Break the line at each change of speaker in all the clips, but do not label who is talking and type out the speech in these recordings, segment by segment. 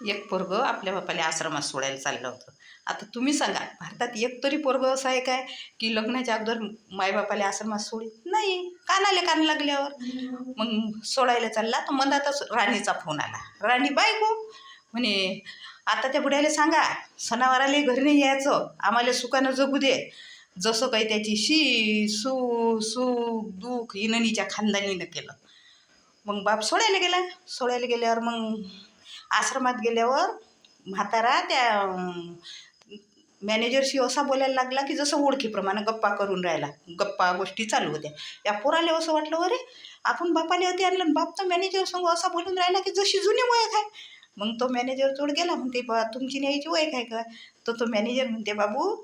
एक पोरगं आपल्या बापाला आश्रमात सोडायला चाललं होतं. आता तुम्ही सांगा भारतात एक तरी पोरग असं आहे काय की लग्नाच्या अगोदर मायबापाला आश्रमात सोडित नाही कानाले कान लागल्यावर. मग सोडायला चालला तर मनातच राणीचा फोन आला. राणी बायको! म्हणे आता त्या बुड्याला सांगा सणावाराला घरी नाही यायचं आम्हाला सुखानं जगू दे. जसं काही त्याची शी सु सुख दुःख इननीच्या खानदानीनं केलं. मग बाप सोडायला गेला. सोडायला गेल्यावर मग आश्रमात गेल्यावर म्हातारा त्या मॅनेजरशी असा बोलायला लागला की जसं ओळखीप्रमाणे गप्पा करून राहिला. गप्पा गोष्टी चालू होत्या. या पोराले असं वाटलं अरे आपण बापाले होते आणलं आणि बाप तर मॅनेजर संग असा बोलून राहिला की जशी जुनी ओळख आहे मग तो मॅनेजर जोड गेला म्हणते बा तुमची न्यायची ओळख आहे का तर तो मॅनेजर म्हणते बाबू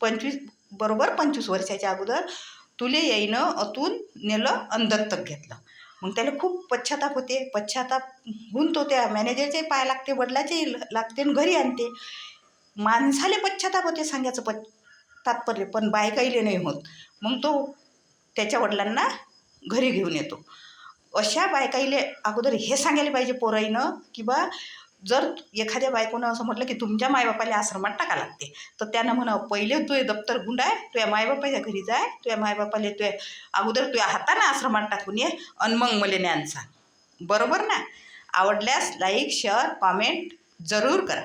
पंचवीस बरोबर पंचवीस वर्षाच्या अगोदर तुले येईनं अतून नेलं अंधत्तक घेतलं. मग त्याला खूप पश्चाताप होते. पश्चाताप होऊन तो त्या मॅनेजरचे पाय लागते वडिलाचेही लागते आणि घरी आणते. माणसाले पश्चाताप होते सांगायचं प तात्पर्य पण बायकाईले नाही होत. मग तो त्याच्या वडिलांना घरी घेऊन येतो. अशा बायकाईले अगोदर हे सांगायला पाहिजे पोराईनं की बा जर एखाद्या बायकोनं असं म्हटलं की तुमच्या मायबापाला आश्रमात टाका लागते तर त्यानं म्हणा पहिले तुझे दप्तर गुंड आहे तुझ्या मायबापाच्या घरी जाय तुझ्या मायबापाला तुझ्या अगोदर तुझ्या हातानं आश्रमात टाकून ये आणि मग मला ज्ञान सांग. बरोबर ना? आवडल्यास लाईक शेअर कॉमेंट जरूर करा.